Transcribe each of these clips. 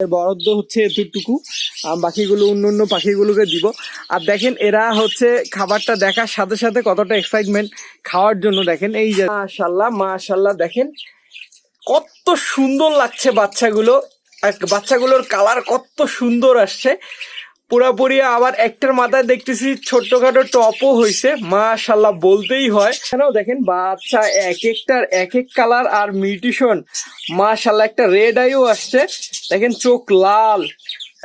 বরাদ্দ হচ্ছে এতটুকু। বাকিগুলো অন্য অন্য পাখিগুলোকে দিব। আর দেখেন, এরা হচ্ছে খাবারটা দেখার সাথে সাথে কতটা এক্সাইটমেন্ট খাওয়ার জন্য দেখেন। এই যে মাশাল্লাহ মাশাল্লাহ দেখেন, কত সুন্দর লাগছে বাচ্চাগুলো। আর বাচ্চাগুলোর কালার কত সুন্দর আসছে। পুরাপুরি আবার একটার মাথায় দেখতেছি ছোট্টখাটো টপও হয়েছে মাশাল্লাহ বলতেই হয়। এখানেও দেখেন বাচ্চা, এক একটার এক এক কালার আর মিউটিশন। মাশাল্লাহ একটা রেড আইও আসছে। দেখেন চোখ লাল।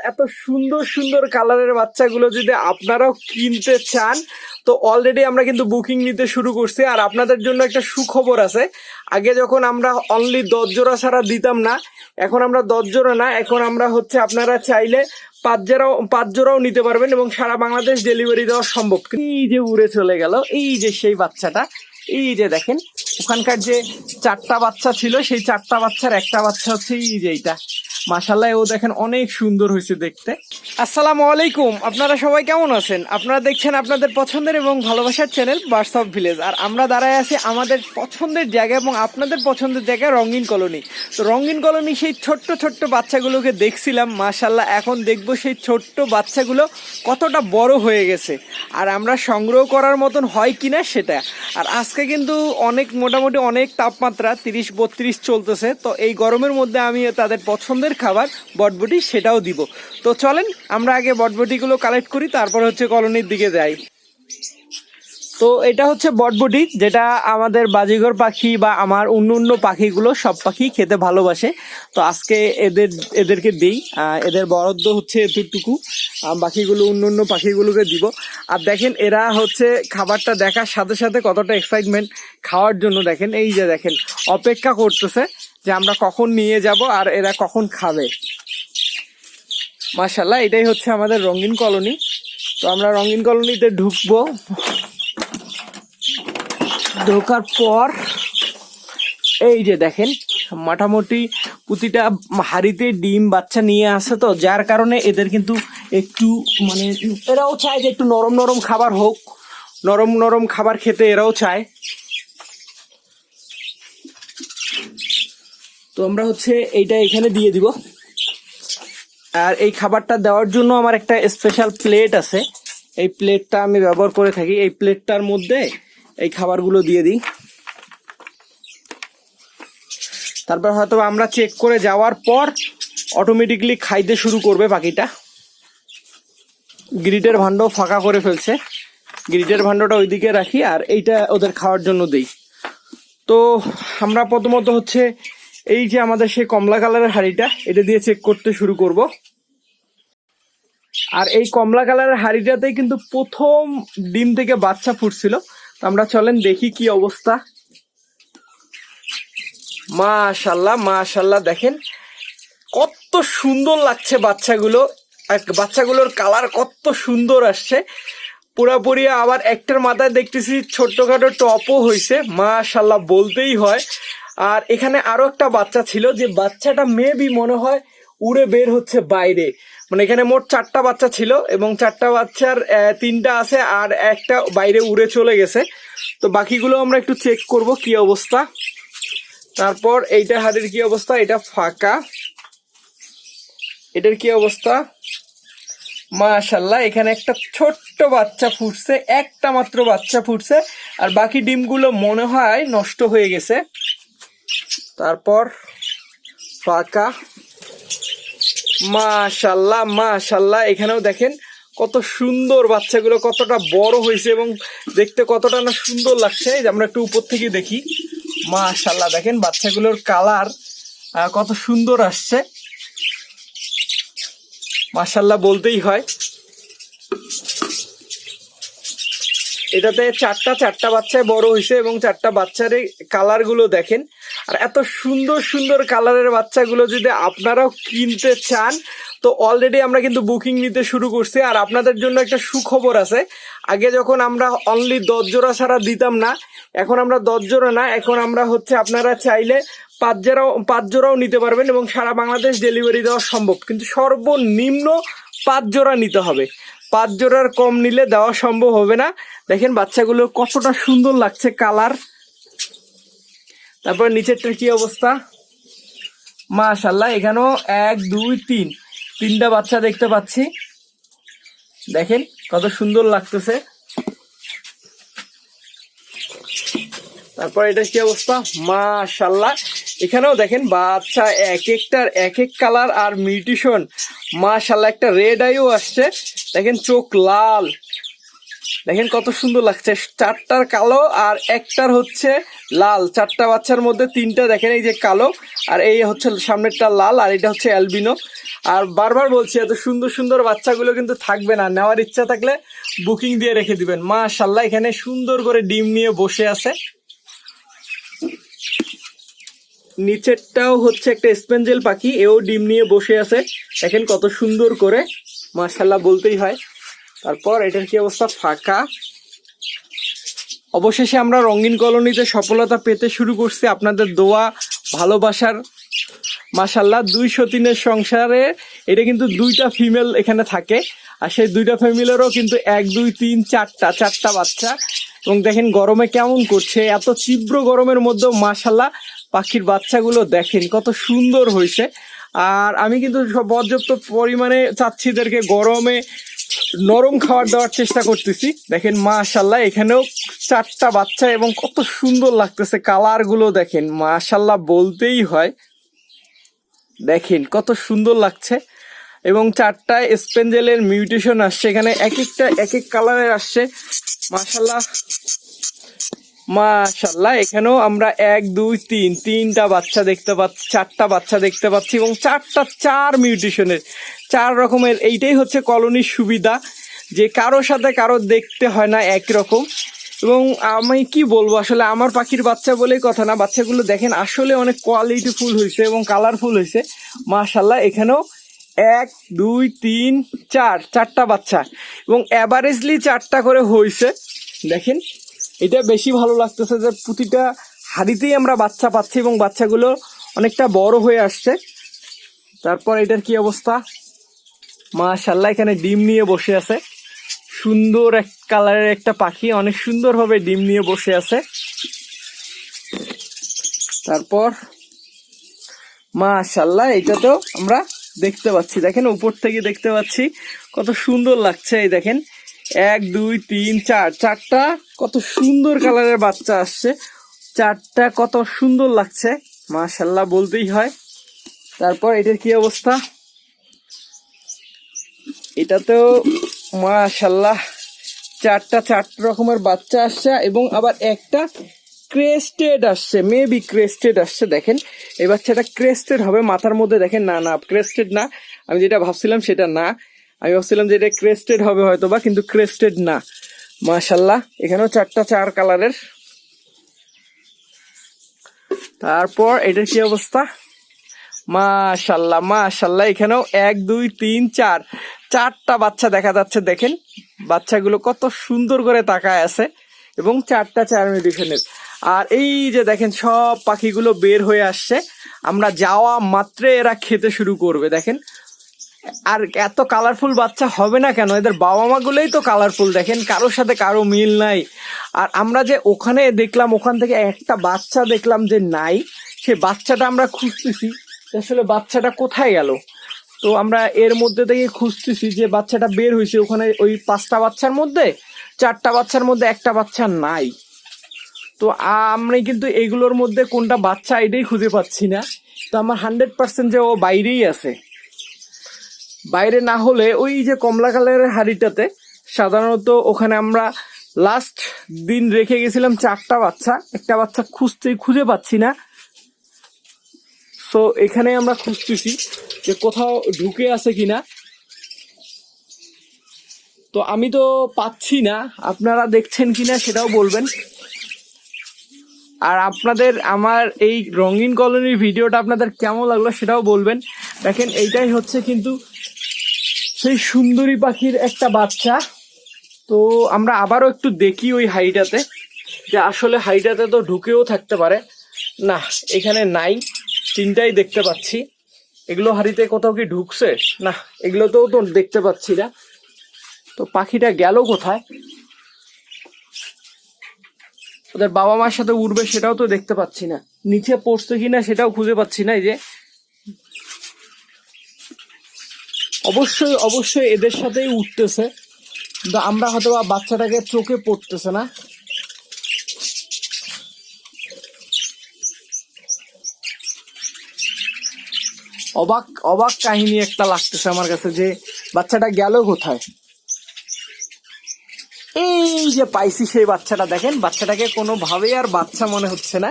এত সুন্দর সুন্দর কালারের বাচ্চাগুলো যদি আপনারাও কিনতে চান, তো অলরেডি আমরা কিন্তু বুকিং নিতে শুরু করছি। আর আপনাদের জন্য একটা সুখবর আছে। আগে যখন আমরা অনলি দশ জোড়া ছাড়া দিতাম না, এখন আমরা দশ জোড়া না, এখন আমরা হচ্ছে আপনারা চাইলে পাঁচ জোড়াও পাঁচ জোড়াও নিতে পারবেন এবং সারা বাংলাদেশ ডেলিভারি দেওয়া সম্ভব। এই যে উড়ে চলে গেল, এই যে সেই বাচ্চাটা, এই যে দেখেন, ওখানকার যে চারটা বাচ্চা ছিল, সেই চারটা বাচ্চার একটা বাচ্চা হচ্ছে এই যে এইটা। মাসাল্লাহ ও দেখেন অনেক সুন্দর হয়েছে দেখতে। আসসালামু আলাইকুম, আপনারা সবাই কেমন আছেন? আপনারা দেখছেন আপনাদের পছন্দের এবং ভালোবাসার চ্যানেল বার্স অফ ভিলেজ আর আমরা দাঁড়ায় আছি আমাদের পছন্দের জায়গা এবং আপনাদের পছন্দের জায়গা রঙিন কলোনি। তো রঙিন কলোনি সেই ছোট্ট ছোট্ট বাচ্চাগুলোকে দেখছিলাম মাশাল্লাহ এখন দেখব সেই ছোট্ট বাচ্চাগুলো কতটা বড় হয়ে গেছে। আর আমরা সংগ্রহ করার মতন হয় কি না সেটা। আর আজকে কিন্তু অনেক, মোটামুটি অনেক তাপমাত্রা, তিরিশ বত্রিশ চলতেছে। তো এই গরমের মধ্যে আমি তাদের পছন্দের খাবার, বটবটি সেটাও দিব। তো চলেন, আমরা আগে বটবটিগুলো কালেক্ট করি, তারপর হচ্ছে কলোনির দিকে যাই। তো এটা হচ্ছে বটবটি, যেটা আমাদের বাজিঘর পাখি বা আমার অন্য অন্য পাখিগুলো সব পাখি খেতে ভালোবাসে। তো আজকে এদের, এদেরকে দিই এদের বরাদ্দ হচ্ছে এতটুকু। বাকিগুলো অন্য অন্য পাখিগুলোকে দিব। আর দেখেন, এরা হচ্ছে খাবারটা দেখার সাথে সাথে কতটা এক্সাইটমেন্ট খাওয়ার জন্য দেখেন, এই যে দেখেন, অপেক্ষা করতেছে। যে আমরা কখন নিয়ে যাব আর এরা কখন খাবে। মাশাল্লাহ এটাই হচ্ছে আমাদের রঙিন কলোনি। তো আমরা রঙিন কলোনিতে ঢুকবো। ঢোকার পর এই যে দেখেন, মোটামুটি প্রতিটা হাড়িতে ডিম বাচ্চা নিয়ে আসে তো, যার কারণে এদের কিন্তু একটু মানে এরাও চায় যে একটু নরম নরম খাবার হোক। নরম নরম খাবার খেতে এরাও চায়। তো আমরা হচ্ছে এইটা এখানে দিয়ে দিব। আর এই খাবারটা দেওয়ার জন্য আমার একটা স্পেশাল প্লেট আছে। এই প্লেটটা আমি ব্যবহার করে থাকি। এই প্লেটটার মধ্যে এই খাবারগুলো দিয়ে দিই। তারপর হয়তো আমরা চেক করে যাওয়ার পর অটোমেটিকলি খাইতে শুরু করবে পাখিটা গ্রিটের ভাণ্ড ফাঁকা করে ফেলছে। গ্রিটের ভাণ্ডটা ওইদিকে রাখি আর এইটা ওদের খাওয়ার জন্য দিই। তো আমরা প্রথমত হচ্ছে এই যে আমাদের সেই কমলা কালারের হাড়িটা, এটা দিয়ে চেক করতে শুরু করব। আর এই কমলা কালারের হাড়িটাতেই কিন্তু প্রথম ডিম থেকে বাচ্চা ফুটছিল। তো আমরা চলেন দেখি কি অবস্থা। মাশাল্লাহ মাশাল্লাহ দেখেন। কত সুন্দর লাগছে বাচ্চাগুলো। আর বাচ্চাগুলোর কালার কত সুন্দর আসছে। পুরাপুরি আবার একটার মাথায় দেখতেছি ছোট্টখাটো টপও হয়েছে মাশাল্লাহ বলতেই হয়। আর এখানে আরও একটা বাচ্চা ছিল যে বাচ্চাটা মেবি মনে হয় উড়ে বের হচ্ছে বাইরে। মানে এখানে মোট চারটা বাচ্চা ছিল এবং চারটা বাচ্চার তিনটা আছে আর একটা বাইরে উড়ে চলে গেছে। তো বাকিগুলো আমরা একটু চেক করব কি অবস্থা। তারপর এইটা হাড়ির কি অবস্থা? এটা ফাঁকা। এটার কি অবস্থা? মাশাল্লাহ এখানে একটা ছোট্ট বাচ্চা ফুটছে, একটা মাত্র বাচ্চা ফুটছে, আর বাকি ডিমগুলো মনে হয় নষ্ট হয়ে গেছে। তারপর ফাঁকা। মাশাল্লাহ মাশাল্লাহ, এখানেও দেখেন কত সুন্দর বাচ্চাগুলো, কতটা বড় হয়েছে এবং দেখতে কতটা না সুন্দর লাগছে। যে আমরা একটু উপর থেকে দেখি। মাশাল্লাহ, দেখেন বাচ্চাগুলোর কালার কত সুন্দর আসছে। মাশাল্লাহ, বলতেই হয়। এটাতে চারটা চারটা বাচ্চায় বড় হয়েছে এবং চারটা বাচ্চার কালারগুলো দেখেন। আর এত সুন্দর সুন্দর কালারের বাচ্চাগুলো যদি আপনারাও কিনতে চান, তো অলরেডি আমরা কিন্তু বুকিং নিতে শুরু করছি। আর আপনাদের জন্য একটা সুখবর আছে। আগে যখন আমরা অনলি দশ জোড়া ছাড়া দিতাম না, এখন আমরা দশ জোড়া না, এখন আমরা হচ্ছে আপনারা চাইলে পাঁচ জোড়াও পাঁচ জোড়াও নিতে পারবেন এবং সারা বাংলাদেশ ডেলিভারি দেওয়া সম্ভব। কিন্তু সর্বনিম্ন পাঁচ জোড়া নিতে হবে। পাঁচ জোড়ার কম নিলে দেওয়া সম্ভব হবে না। দেখেন বাচ্চাগুলো কতটা সুন্দর লাগছে কালার। তারপর নিচেরটার কি অবস্থা? মাশাল্লাহ এখানেও এক, দুই, তিন। তিনটা বাচ্চা দেখতে পাচ্ছি। দেখেন কত সুন্দর লাগতেছে। তারপর এটা কি অবস্থা? মাশাল্লাহ এখানেও দেখেন বাচ্চা এক একটার এক এক কালার আর মিউটিশন। মাশাল্লাহ একটা রেড আইও আসছে। দেখেন চোখ লাল। দেখেন কত সুন্দর লাগছে। চারটার কালো আর একটার হচ্ছে লাল। চারটা বাচ্চার মধ্যে তিনটা দেখেন, এই যে কালো, আর এই হচ্ছে সামনেরটা লাল, আর এটা হচ্ছে অ্যালবিনো। আর বারবার বলছি, এত সুন্দর সুন্দর বাচ্চাগুলো কিন্তু থাকবে না। নেওয়ার ইচ্ছা থাকলে বুকিং দিয়ে রেখে দিবেন। মাশাল্লাহ এখানে সুন্দর করে ডিম নিয়ে বসে আছে। নিচেরটাও হচ্ছে একটা স্পেঞ্জেল পাখি, এও ডিম নিয়ে বসে আছে। দেখেন কত সুন্দর করে। মাশাল্লাহ বলতেই হয়। তারপর এটার কি অবস্থা? ফাঁকা। অবশেষে আমরা রঙিন কলোনিতে সফলতা পেতে শুরু করছি আপনাদের দোয়া, ভালোবাসার। মাশাল্লাহ দুইশো তিনের সংসারে এটা কিন্তু দুইটা ফিমেল এখানে থাকে। আর সেই দুইটা ফ্যামিলেরও কিন্তু এক, দুই, তিন, চারটা চারটা বাচ্চা। এবং দেখেন গরমে কেমন করছে, এত তীব্র গরমের মধ্যেও মাশাল্লাহ পাখির বাচ্চাগুলো দেখেন কত সুন্দর হয়েছে। আর আমি কিন্তু পর্যাপ্ত পরিমাণে চাচ্ছিদেরকে গরমে নরম খাবার দেওয়ার চেষ্টা করতেছি। দেখেন মাশাল্লাহ এখানেও চারটা বাচ্চা এবং কত সুন্দর লাগতেছে কালারগুলো দেখেন। মাশাল্লাহ বলতেই হয়। দেখেন, কত সুন্দর লাগছে। এবং চারটায় স্পেঞ্জেলের মিউটেশন আসছে। এখানে এক একটা, এক এক কালারের আসছে। মাশাল্লাহ মাশাল্লাহ এখানেও আমরা এক, দুই, তিন, তিনটা বাচ্চা দেখতে পাচ্ছি, চারটা বাচ্চা দেখতে পাচ্ছি এবং চারটা চার মিউটেশনের, চার রকমের, এইটাই হচ্ছে কলোনির সুবিধা যে কারও সাথে কারও দেখতে হয় না একরকম। এবং আমি কি বলব, আসলে আমার পাখির বাচ্চা বলেই কথা না, বাচ্চাগুলো দেখেন আসলে অনেক কোয়ালিটি ফুল হয়েছে এবং কালারফুল হয়েছে। মাশাল্লাহ এখানেও এক, দুই, তিন, চার, চারটা বাচ্চা এবং অ্যাভারেজলি চারটা করে হয়েছে। দেখেন এটা বেশি ভালো লাগতেছে যে প্রতিটা হাড়িতেই আমরা বাচ্চা পাচ্ছি এবং বাচ্চাগুলো অনেকটা বড় হয়ে আসছে। তারপর এটার কি অবস্থা? মা মাশাল্লাহ এখানে ডিম নিয়ে বসে আছে। সুন্দর এক কালারের একটা পাখি, অনেক সুন্দরভাবে ডিম নিয়ে বসে আছে। তারপর মাশাল্লাহ এটাতেও আমরা দেখতে পাচ্ছি। দেখেন, উপর থেকে দেখতে পাচ্ছি। কত সুন্দর লাগছে এই দেখেন। এক, দুই, তিন, চার। চারটা কত সুন্দর কালারের বাচ্চা আসছে। চারটা কত সুন্দর লাগছে। মাশাল্লাহ বলতেই হয়। তারপর এটার কি অবস্থা? এটাতেও মাশাল্লাহ চারটা চার রকমের বাচ্চা আসছে এবং আবার একটা ক্রেস্টেড আসছে। মেবি ক্রেস্টেড আসছে, দেখেন। এই বাচ্চাটা ক্রেস্টেড হবে মাথার মধ্যে, দেখেন। না না ক্রেস্টেড না। আমি যেটা ভাবছিলাম সেটা না। আমি ভাবছিলাম যে এটা ক্রেস্টেড হবে হয়তো বা কিন্তু ক্রেস্টেড না। মাশাল্লাহ, এখানেও চারটা চার কালারের তারপর এটার কি অবস্থা? মাশাল্লাহ মাশাল্লাহ, এখানেও এক, দুই, তিন, চার। চারটা বাচ্চা দেখা যাচ্ছে, দেখেন। বাচ্চাগুলো কত সুন্দর করে তাকায় আছে এবং চারটা চার মেডিসিনের আর এই যে দেখেন, সব পাখিগুলো বের হয়ে আসছে। আমরা যাওয়া মাত্রে এরা খেতে শুরু করবে, দেখেন। আর এত কালারফুল বাচ্চা হবে না কেন? এদের বাবা মা গুলোই তো কালারফুল দেখেন? কারোর সাথে কারও মিল নাই। আর আমরা যে ওখানে দেখলাম, ওখান থেকে একটা বাচ্চা দেখলাম যে নাই, সে বাচ্চাটা আমরা খুঁজতেছি আসলে বাচ্চাটা কোথায় গেল? তো আমরা এর মধ্যে থেকে খুঁজতেছি যে বাচ্চাটা বের হয়েছে ওখানে ওই পাঁচটা বাচ্চার মধ্যে, চারটা বাচ্চার মধ্যে একটা বাচ্চা নাই। তো আমরা কিন্তু এগুলোর মধ্যে কোনটা বাচ্চা এটাই খুঁজে পাচ্ছি না। তো আমার হান্ড্রেড পার্সেন্ট যে ও বাইরেই আছে। বাইরে না হলে ওই যে কমলা কালারের হাড়িটাতে সাধারণত ওখানে আমরা লাস্ট দিন রেখে গেছিলাম চারটা বাচ্চা। একটা বাচ্চা খুঁজতেই খুঁজে পাচ্ছি না। সো এখানে আমরা খুঁজতেছি যে কোথাও ঢুকে আছে কিনা। তো আমি তো পাচ্ছি না। আপনারা দেখছেন কিনা সেটাও বলবেন। আর আপনাদের আমার এই রঙিন কলোনির ভিডিওটা আপনাদের কেমন লাগল সেটাও বলবেন। দেখেন, এইটাই হচ্ছে কিন্তু সেই সুন্দরী পাখির একটা বাচ্চা। তো আমরা আবারও একটু দেখি ওই হাইটাতে, যে আসলে হাইটাতে তো ঢুকেও থাকতে পারে। না, এখানে নাই, তিনটাই দেখতে পাচ্ছি। এগুলো হাড়িতে কোথাও কি ঢুকছে? না, এগুলোতেও তো দেখতে পাচ্ছি না। তো পাখিটা গেল কোথায়? ওদের বাবা মার সাথে উঠবে সেটাও তো দেখতে পাচ্ছি না। নিচে পড়ছে কিনা সেটাও খুঁজে পাচ্ছি না এই যে। অবশ্যই অবশ্যই এদের সাথেই উঠতেছে। কিন্তু আমরা হয়তো বাচ্চাটাকে চোখে পড়তেছে না। অবাক অবাক কাহিনী একটা লাগতেছে আমার কাছে যে বাচ্চাটা গেল কোথায়? এই যে পাইছি সেই বাচ্চাটা, দেখেন বাচ্চাটাকে কোনোভাবেই আর বাচ্চা মনে হচ্ছে না।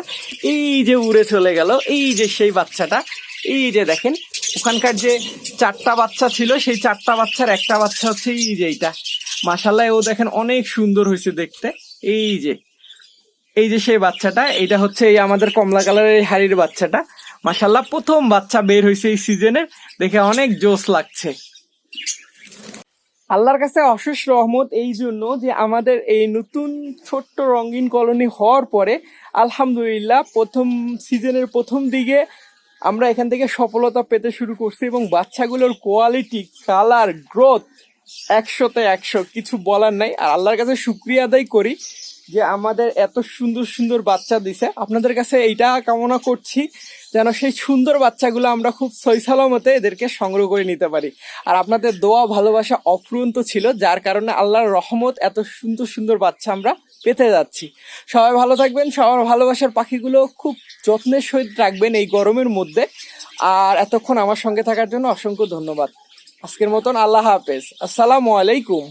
এই যে উড়ে চলে গেল, এই যে সেই বাচ্চাটা, এই যে দেখেন ওখানকার যে চারটা বাচ্চা ছিল, সেই চারটা বাচ্চার একটা বাচ্চা হচ্ছে এই যে এইটা। মাসাল্লাহ ও দেখেন অনেক সুন্দর হয়েছে দেখতে। এই যে এই যে সেই বাচ্চাটা এটা হচ্ছে এই আমাদের কমলা কালারের এই হাড়ির বাচ্চাটা। মাসাল্লাহ প্রথম বাচ্চা বের হয়েছে এই সিজনের। দেখে অনেক জোশ লাগছে। আল্লাহর কাছে অশেষ রহমত এই জন্য যে আমাদের এই নতুন ছোট্ট রঙিন কলোনি হওয়ার পরে, আলহামদুলিল্লাহ, প্রথম সিজনের প্রথম দিকে আমরা এখান থেকে সফলতা পেতে শুরু করছি এবং বাচ্চাগুলোর কোয়ালিটি কালার গ্রোথ একশোতে একশো। কিছু বলার নাই। আর আল্লাহর কাছে শুক্রিয়া আদায় করি যে আমাদের এত সুন্দর সুন্দর বাচ্চা দিছে। আপনাদের কাছে এইটা কামনা করছি যেন সেই সুন্দর বাচ্চাগুলো আমরা খুব সৈসালমতে এদেরকে সংগ্রহ করে নিতে পারি। আর আপনাদের দোয়া, ভালোবাসা অফুরন্ত ছিল, যার কারণে আল্লাহর রহমত, এত সুন্দর সুন্দর বাচ্চা আমরা পেতে যাচ্ছি। সবাই ভালো থাকবেন, সবার ভালোবাসার পাখিগুলো খুব যত্নের সহিত রাখবেন এই গরমের মধ্যে। আর এতক্ষণ আমার সঙ্গে থাকার জন্য অসংখ্য ধন্যবাদ। আজকের মতন আল্লাহ হাফেজ। আসসালামু আলাইকুম।